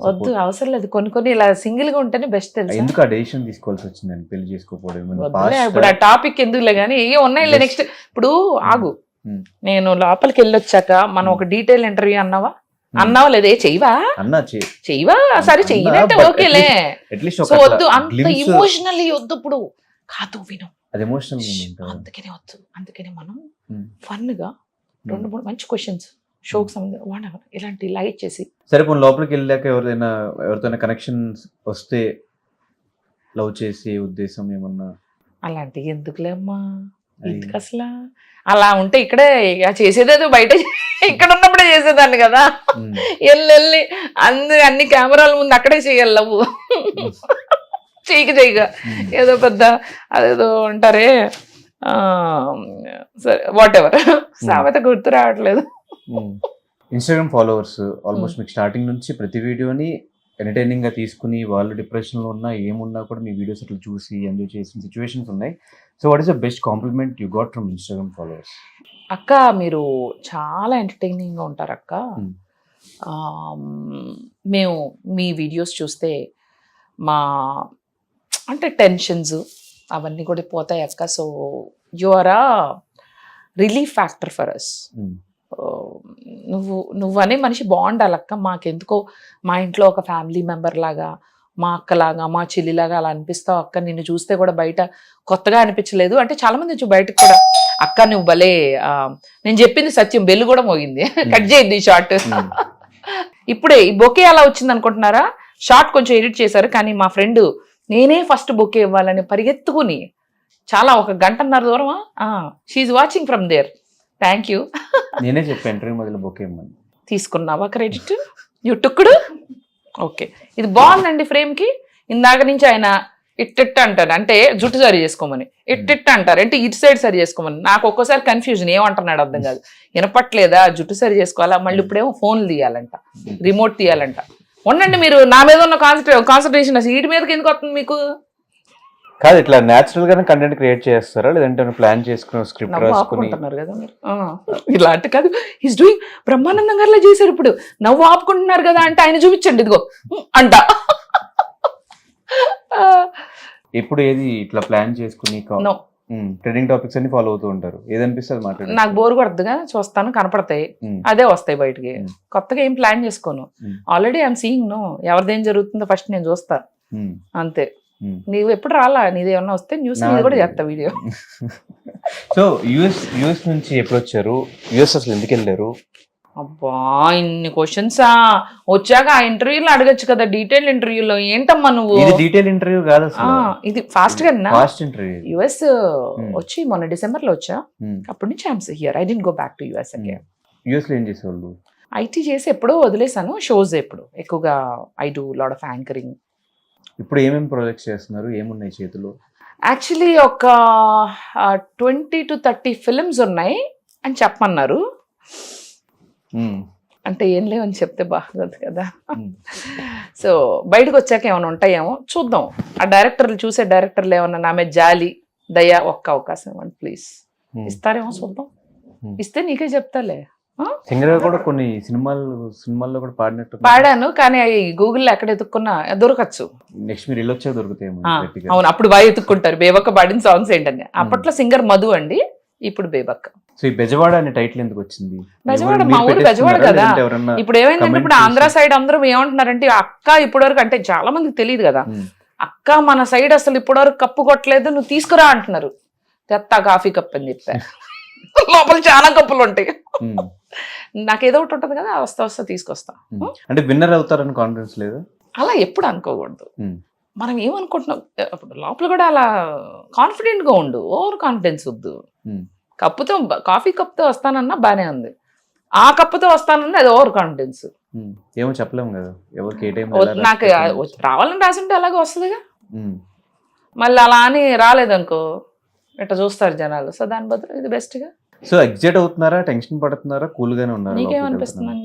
వద్దు అవసరం లేదు. కొన్ని కొన్ని ఇలా సింగిల్గా ఉంటేనే బెస్ట్ తెలుసు? ఎందుకు ఆ డెసిషన్ తీసుకోవాల్సి వచ్చిందని పెళ్ళి చేసుకోకపోవడం ఇప్పుడు ఆ టాపిక్ ఎందుకులే కానీ ఏ Just- నెక్స్ట్ ఇప్పుడు ఆగు. Hmm. నేను లోపలికి వెళ్ళొచ్చాక మనం ఒక డీటెయిల్ ఇంటర్వ్యూ అన్నావా? Hmm. అన్నావా లేదే? చెయ్యవా? అన్నా చెయ్యవా? సరే చెయ్యనంటే ఓకేలే సో వద్దు అంత ఇమోషనల్లీ వద్దు ఇప్పుడు. కాదు విను. అది ఎమోషనల్ అందుకనే వద్దు. అందుకనే మనం Hmm. ఫన్గా రెండు మూడు మంచి క్వశ్చన్స్ షోకి సంబంధించి వన్ అవర్ ఇలాంటి లైట్ చేసి. సరే పోనీ లోపలికి వెళ్ళాక ఎవరిదైనా ఎవరితోనైనా కనెక్షన్ వస్తే లవ్ చేసే ఉద్దేశం ఏమన్నా? అలాంటివి ఎందుకులే అమ్మా అది- ఎందుకు అసలు? అలా ఉంటే ఇక్కడే ఇక చేసేదేదో బయట ఇక్కడ ఉన్నప్పుడే చేసేదాన్ని కదా. వెళ్ళి వెళ్ళి అన్ని కెమెరాల ముందు అక్కడే చేయాలి లవ్వు. చేయక చేయక. ఏదో పెద్ద అదేదో అంటారే సరే వాట్ ఎవర్ సామెత గుర్తు రావట్లేదు. ఇన్స్టాగ్రామ్ ఫాలోవర్స్ ఆల్మోస్ట్ మీకు స్టార్టింగ్ నుంచి ప్రతి వీడియోని ఎంటర్టైనింగ్గా తీసుకుని వాళ్ళు డిప్రెషన్లో ఉన్నా ఏమున్నా కూడా మీ వీడియోస్ అట్లా చూసి ఎంజాయ్ చేసిన సిచ్యువేషన్స్ ఉన్నాయి. So what is the best compliment you got from Instagram followers అక్క మీరు చాలా ఎంటర్టైనింగ్గా ఉంటారు అక్క. Hmm. మేము మీ వీడియోస్ చూస్తే మా అంటే టెన్షన్స్ అవన్నీ కూడా పోతాయి అక్క. So you are a relief factor for us నువ్వు నువ్వు అనే మనిషి బాగుండాలక్క మాకెందుకో మా ఇంట్లో ఒక ఫ్యామిలీ మెంబర్ లాగా మా అక్కలాగా మా చెల్లిలాగా అలా అనిపిస్తావు అక్క. నిన్ను చూస్తే కూడా బయట కొత్తగా అనిపించలేదు. అంటే చాలా మంది వచ్చి బయటకు కూడా అక్క నువ్వు భలే నేను చెప్పింది సత్యం. బెల్లు కూడా మోగింది. కట్ చేయండి షార్ట్ ఇప్పుడే ఈ బొకే అలా వచ్చింది అనుకుంటున్నారా? షార్ట్ కొంచెం ఎడిట్ చేశారు కానీ మా ఫ్రెండ్ నేనే ఫస్ట్ బొకే ఇవ్వాలని పరిగెత్తుకుని చాలా ఒక గంటన్నర దూరమా? She watching from there thank you నేనే చెప్పాను ఇంటర్వ్యూ మొదలు బుక్ తీసుకున్నావా క్రెడిట్ యుట్టుకుడు ఓకే ఇది బాగుందండి ఫ్రేమ్కి ఇందాక నుంచి ఆయన ఇట్టిట్ అంటారు అంటే జుట్టు సరి చేసుకోమని. ఇట్టిట్ అంటారు. అంటే ఇటు సైడ్ సరి చేసుకోమని. నాకు ఒక్కోసారి కన్ఫ్యూజన్ ఏమంటున్నాడు అర్థం కాదు. వినపట్లేదా? జుట్టు సరి చేసుకోవాలా? మళ్ళీ ఇప్పుడేమో ఫోన్లు తీయాలంట. రిమోట్ తీయాలంట. ఉండండి మీరు నా మీద ఉన్న కాన్సన్ట్రే కాన్సన్ట్రేషన్ అసలు వీటి మీదకి ఎందుకు వస్తుంది మీకు? కాదు ఇట్లా నేచురల్ గానే కంటెంట్ క్రియేట్ చేస్తారా? లేదంటే ప్లాన్ చేసుకుని స్క్రిప్ట్ రాసుకుని? కదా మీరు. ఆ, ఇలాంటి కాదు. ఈస్ డూయింగ్ బ్రహ్మానందం గారిలో చేశారు ఇప్పుడు. నవ్వు ఆపుకుంటున్నారు కదా అంటే ఆయన చూపించండి ఇదిగో. అంట. ఎప్పుడు ఏది ఇట్లా ప్లాన్ చేసుకుని. ట్రెండింగ్ టాపిక్స్ అన్ని ఫాలో అవుతూ ఉంటారు. ఏదనిపిస్తుంది మాట్లాడు నాకు బోర్ కొడుతుందిగా చూస్తాను కనపడతాయి. అదే వస్తాయి బయటికి. కొత్తగా ఏం ప్లాన్ చేసుకోను. ఆల్రెడీ ఐఎమ్ సీయింగ్ నో ఎవరిదేం జరుగుతుందో ఫస్ట్ నేను చూస్తా. అంతే. నీవు ఎప్పుడు రాలా? నీది ఏమన్నా వస్తే న్యూస్ మీద కూడా చేస్తా వీడియో. సో యుఎస్ యుఎస్ నుంచి ఎప్పుడు వచ్చారు? యుఎస్ అసలు ఎందుకు వెళ్ళారు? అబ్బా ఇన్ని క్వశ్చన్సా వచ్చాక ఆ ఇంటర్వ్యూలో అడగచ్చు కదా డీటెయిల్ ఇంటర్వ్యూలో ఏంటమ్మా నువ్వు? ఇది డీటెయిల్ ఇంటర్వ్యూ కాదు ఇది ఫాస్ట్గా ఫాస్ట్ ఇంటర్వ్యూ యుఎస్ వచ్చి మొన్న డిసెంబర్లో వచ్చా? అప్పటి నుంచి I'm here I didn't go back to US again యుఎస్లో ఏం చేసేవాళ్ళు? ఐటీ చేసి ఎప్పుడో వదిలేసాను షోస్ ఎప్పుడు. ఎక్కువగా I do lot of anchoring ఇప్పుడు ఏమేమి ప్రాజెక్ట్స్ చేస్తున్నారు ఏమున్నాయి చేతిలో యాక్చువల్లీ ఒక ట్వంటీ టు థర్టీ ఫిల్మ్స్ ఉన్నాయి అని చెప్పమన్నారు మ్మ్. అంటే ఏం లేవని చెప్తే బాగోదు కదా మ్మ్. సో బయటకు వచ్చాక ఏమైనా ఉంటాయేమో చూద్దాం ఆ డైరెక్టర్లు చూసే డైరెక్టర్లు ఏమన్నా నా మీద జాలి దయ ఒక్క అవకాశం ఇవ్వండి ప్లీజ్ మ్మ్. ఇస్తారేమో చూద్దాం Hmm. ఇస్తే నీకే చెప్తాలే సింగర్ కూడా కొన్ని సినిమాలు సినిమాల్లో కూడా పాడినట్టు పాడాను కానీ అవి గూగుల్లో ఎక్కడ ఎత్తుక్కున్నా దొరకచ్చు. నెక్స్ట్ మీరు ఆ, గట్టిగా. అవును అప్పుడు బాగా ఎత్తుక్కుంటారు బేబక్క పాడిన సాంగ్స్ ఏంటని అప్పట్లో సింగర్ మధు అండి ఇప్పుడు బేబక్క సో ఈ బెజవాడ అనే టైటిల్ ఎందుకు వచ్చింది? బెజవాడ, మా ఊరు బెజవాడ? కదా. ఇప్పుడు ఏమైందంటే ఇప్పుడు ఆంధ్ర సైడ్ అందరూ ఏమంటున్నారంటే అక్క ఇప్పటివరకు అంటే చాలా మందికి తెలియదు కదా. అక్క మన సైడ్ అసలు ఇప్పటివరకు కప్పు కొట్టలేదు నువ్వు తీసుకురా అంటున్నారు. తెత్తా కాఫీ కప్ అని చెప్పా లోపల చాలా కప్పులు ఉంటాయి. నాకు ఏదో ఒకటి ఉంటుంది కదా వస్తా వస్తా తీసుకొస్తా. అంటే విన్నర్ అవుతారని కాన్ఫిడెన్స్ లేదు? అలా ఎప్పుడు అనుకోకూడదు. మనం ఏమనుకుంటున్నాం? అప్పుడు లోపల కూడా అలా కాన్ఫిడెంట్గా ఉండు ఓవర్ కాన్ఫిడెన్స్ వద్దు. కప్పుతో కాఫీ కప్తో వస్తానన్నా బానే ఉంది. ఆ కప్పుతో వస్తానన్నా అది ఓవర్ కాన్ఫిడెన్స్. ఏమో చెప్పలేము కదా ఎవరికి ఏ టైం నాకు రావాలని రాసింటే అలాగే వస్తుందిగా. మళ్ళీ అలా అని రాలేదనుకో ఇట్లా చూస్తారు జనాలు. సో దాని బదులు ఇది బెస్ట్గా. సో ఎగ్జైట్ అవుతున్నారా? టెన్షన్ పడుతున్నారా? కూల్ గానే ఉన్నారా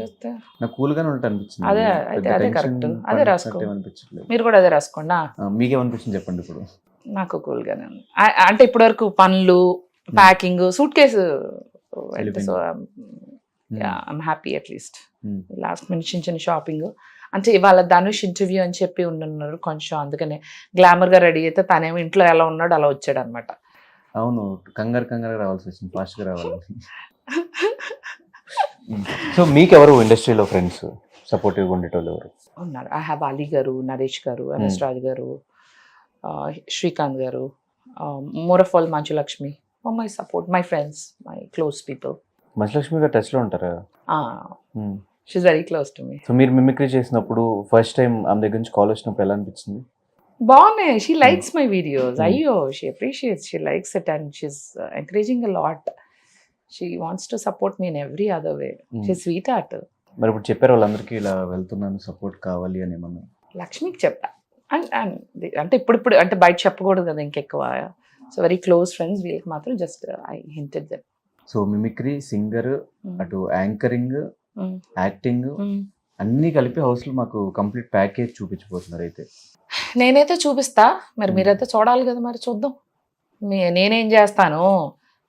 చూస్తే? నాకు? కూల్ గానే ఉంటా అనిపించింది. అదే, అయితే అదే correct. అదే రాసుకో. మీరు కూడా అదే రాసుకోండి? మీకేమనిపించింది చెప్పండి ఇప్పుడు? నాకు కూల్ గానే ఉంది అంటే ఇప్పటి వరకు పనులు packing suitcase. So. I'm happy at least. Last minute చిన్న చిన్న షాపింగ్ అంటే ఇవాళ ధనుష్ ఇంటర్వ్యూ అని చెప్పి ఉన్నారు కొంచెం. అందుకనే గ్లామర్గా రెడీ అయితే తనేమో ఇంట్లో ఎలా ఉన్నాడో అలా వచ్చాడు అనమాట అవును కంగారు కంగారు రావాల్సి వచ్చింది ఫాస్ట్గా రావాలి. సో మీకు ఎవరు ఇండస్ట్రీలో ఫ్రెండ్స్ సపోర్టివ్ ఉండేటోళ్ళు ఎవరు? ఉన్నారు. ఐ హ్యావ్ అలీ గారు నరేష్ గారు MS Raju garu Srikanth garu more of all Manchu Lakshmi. My support my friends my close people Manchu Lakshmi garu టచ్లో ఉంటారా? She's very close to me so మీరు మిమిక్రీ చేసినప్పుడు first time ఆమె దగ్గర నుంచి call వచ్చినప్పుడు ఎలా అనిపించింది? బాగున్నాయి. She likes my videos Hmm. అయ్యో she appreciates she likes it and she's encouraging a lot she wants to support me in every other way Hmm. She sweetheart మరి ఇప్పుడు చెప్పారు వాళ్ళందరికీ ఇలా వెళ్తున్నాను సపోర్ట్ కావాలి అని ఏమన్నా? లక్ష్మికి చెప్పా. అండ్ అండ్ అంటే ఇప్పుడు ఇప్పుడు అంటే బయట చెప్పకూడదు కదా ఇంకెక్కువ. సో వెరీ క్లోజ్ ఫ్రెండ్స్ వీళ్ళకి మాత్రం just I hinted them so mimicry singer Hmm. అటు యాంకరింగ్. యాక్టింగ్ అన్నీ కలిపి హౌస్లో మాకు కంప్లీట్ ప్యాకేజ్ చూపించబోతున్నారు అయితే. నేనైతే చూపిస్తా. మరి. మీరైతే చూడాలి కదా మరి చూద్దాం. మీ నేనేం చేస్తాను?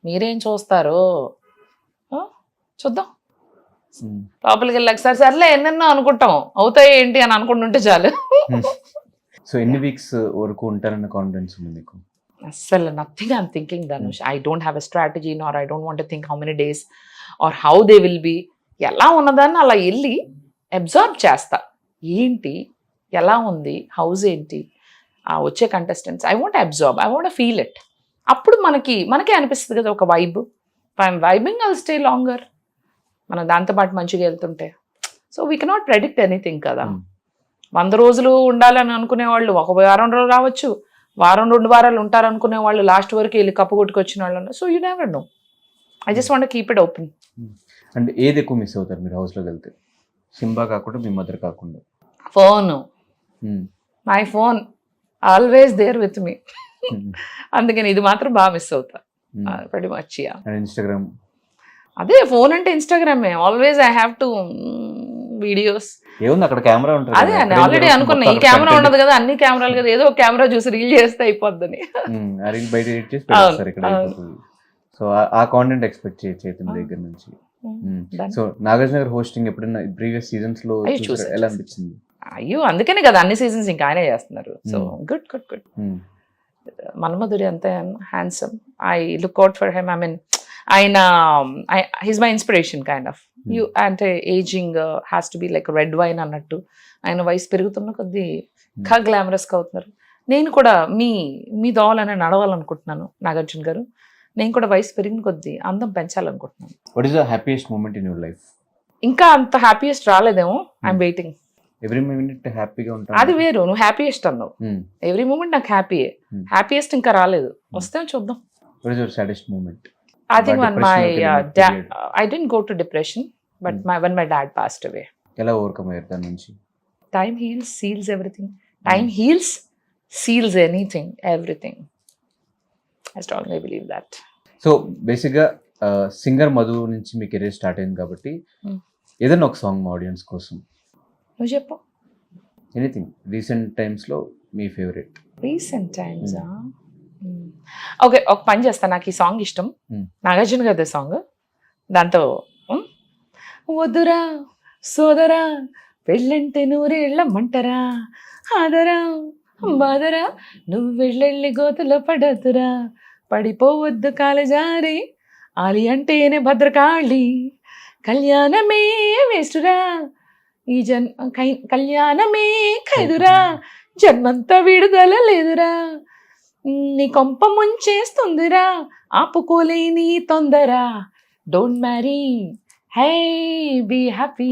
మీరేం చూస్తారు? చూద్దాం. లోపలికి వెళ్ళాక సరే సర్లే ఎన్నెన్నో అనుకుంటాం. అవుతాయి ఏంటి అని అనుకుంటుంటే చాలు. సో ఎన్ని వీక్స్ వరకు ఉంటారన్న కాన్ఫిడెన్స్ ఉంది మీకు? అస్సలు nothing I'm thinking Dhanush I don't have a strategy nor I don't want think how many days or how they will be ఎలా ఉన్నదాన్ని అలా వెళ్ళి అబ్జర్వ్ చేస్తా. ఏంటి? ఎలా ఉంది? హౌస్ ఏంటి? ఆ వచ్చే contestants I want observe I want feel it అప్పుడు మనకి మనకే అనిపిస్తుంది కదా ఒక vibe I'm vibing I'll stay longer మనం దాంతోపాటు మంచిగా వెళ్తుంటే. So we cannot predict anything కదా. Hmm. వంద రోజులు ఉండాలని అనుకునే వాళ్ళు ఒక వారం రోజులు రావచ్చు. వారం రెండు వారాలు ఉంటారు అనుకునే వాళ్ళు లాస్ట్ వరకు వెళ్ళి కప్పు కొట్టుకొచ్చిన వాళ్ళు so you never know I just want keep it open and ఏది ఎక్కువ మిస్ అవుతారు మీరు హౌస్లోకి వెళ్తే? సింబా కాకుండా మీ మదర్ కాకుండా? Phone. My phone always there with me. అందుకని ఇది మాత్రం బాగా మిస్ అవుతా. Mm. మచ్ అండ్ ఇన్స్టాగ్రామ్ అదే ఫోన్ అంటే ఇన్స్టాగ్రామే always I have to videos ఏముంది అక్కడ కెమెరా ఉంటుంది అదే అండి ఆల్రెడీ అనుకున్నా ఈ కెమెరా ఉండదు కదా అన్ని కెమెరాలు కదా ఏదో ఒక కెమెరా చూసి రీల్ చేస్తే అయిపోద్దని. రీల్ బయట ఎడిట్ చేసి పెట్టేస్తారు ఇక్కడ సో ఆ కాంటెంట్ ఎక్స్పెక్ట్ చేయొచ్చు అయితే. దగ్గర నుంచి. సో నాగార్జున గారు హోస్టింగ్ ఎప్పుడైనా ప్రీవియస్ సీజన్స్లో ఎలా. అనిపించింది? అయ్యో అందుకనే కదా అన్ని సీజన్స్ ఇంకా ఆయనే చేస్తున్నారు. So Hmm. Good good good. మన్మధుడి అంతే handsome I look out for him I mean ఆయన his my inspiration kind of you అంటే ageing has to be like red wine అన్నట్టు. ఆయన వయసు పెరుగుతున్న కొద్దీ ఇంకా గ్లామరస్గా అవుతున్నారు. నేను కూడా మీ మీ దోవలనే నడవాలనుకుంటున్నాను నాగార్జున గారు. నేను కూడా వయసు పెరిగిన కొద్దీ అందం పెంచాలనుకుంటున్నాను. What is the happiest moment in your life ఇంకా అంత హ్యాపీయెస్ట్ రాలేదేమో. ఐఎమ్ వెయిటింగ్ ఎవ్రీ మినిట్ హ్యాపీగా అది ఉంటాను వేరు నువ్వు హ్యాపీయెస్ట్ అన్నావు ఎవ్రీ మూమెంట్ నాకు హ్యాపీయే Hmm. హ్యాపీయెస్ట్ ఇంకా రాలేదు వస్తే చూద్దాం సాడెస్ట్ మూమెంట్ uh, వెళ్ళిన dad, period. I didn't go to depression, but Hmm. my when my dad passed away. ఎలా ఓవర్కమ్ అయ్యారు దాని నుంచి Time heals, seals everything. Time heals, seals anything, everything. I strongly believe that. So బేసిక్గా singer Madhu నుంచి మీ career start అయింది కాబట్టి Hmm. ఏదైనా ఒక సాంగ్ మా ఆడియన్స్ కోసం నువ్వు చెప్పు. ఎనీథింగ్ రీసెంట్ టైమ్స్లో మీ ఫేవరెట్ రీసెంట్ టైమ్స్ ఓకే ఒక పని చేస్తా. నాకు ఈ సాంగ్ ఇష్టం. Hmm. నాగార్జున గారి సాంగ్ దాంతో hmm? వద్దురా సోదరా పెళ్ళంటే నూరేళ్ళమంటరా ఆదరా బాదరా నువ్వు వెళ్ళెళ్ళి గోతులో పడద్దురా పడిపోవద్దు కాలజారి ఆలి అంటేనే భద్రకాళి కళ్యాణమే వేస్తురా ఈ జన్ కై- కళ్యాణమే ఖైదురా జన్మంతా విడుదల లేదురా. నీ కొంప ముంచేస్తుందిరా ఆపుకోలేని తొందర. Don't marry hey be happy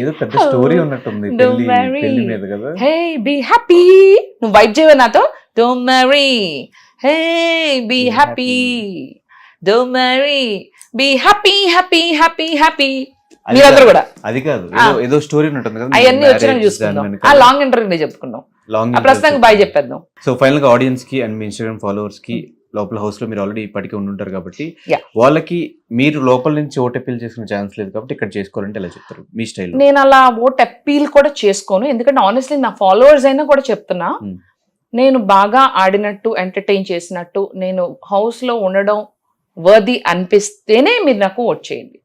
ఏదో పెద్ద స్టోరీ ఉన్నట్టుంది Don't పెళ్ళి worry. పెళ్ళి మీద కదా. హే బీ హ్యాపీ నువ్వు వైప్ చేయవా నాతో? Don't marry hey be Be happy happy. Don't marry be happy happy happy happy మీరందరూ కాదు. కూడా? అది కాదు. ఏదో స్టోరీ ఉన్నట్టుంది కదా అవన్నీ వచ్చినా చూసుకుందాం. ఆ లాంగ్ ఇంటర్వ్యూ చెప్పుకుందాం. లాంగ్ ప్రస్తుతానికి బాయ్ చెప్పేద్దాం. సో ఫైనల్గా ఆడియన్స్కి అండ్ మీ ఇన్స్టాగ్రామ్ ఫాలోవర్స్కి లోపల హౌస్లో మీరు ఆల్రెడీ ఇప్పటికే ఉండుంటారు కాబట్టి. వాళ్ళకి మీరు లోపల నుంచి ఓట్ అప్పీల్ చేసుకునే ఛాన్స్ లేదు కాబట్టి ఇక్కడ చేసుకోవాలంటే ఎలా చెప్తారు మీ స్టైల్ నేను అలా ఓట్ అప్పీల్ కూడా చేసుకోను. ఎందుకంటే ఆనెస్ట్లీ నా ఫాలోవర్స్ అయినా కూడా చెప్తున్నా. Hmm. నేను బాగా ఆడినట్టు ఎంటర్టైన్ చేసినట్టు నేను house లో ఉండడం వర్ది అనిపిస్తేనే మీరు నాకు ఓట్ చేయండి.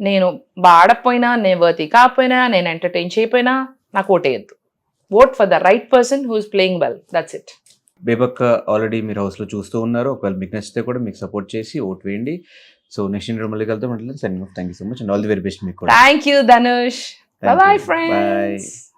నేను బాగా ఆడకపోయినా నేను వర్తి కాకపోయినా నేను ఎంటర్టైన్ చేయకపోయినా నాకు ఓటేయద్దు. Vote for the right person who is playing well that's it Bebakka already మీరు హౌస్లో చూస్తూ ఉన్నారు. ఒకవేళ మీకు నచ్చితే కూడా మీకు సపోర్ట్ చేసి ఓట్ వేయండి. సో నెక్స్ట్ ఇంటర్ మళ్ళీ కలుద్దాం. అంటే thank you so much and all the very best మీకు thank you Dhanush bye. Friends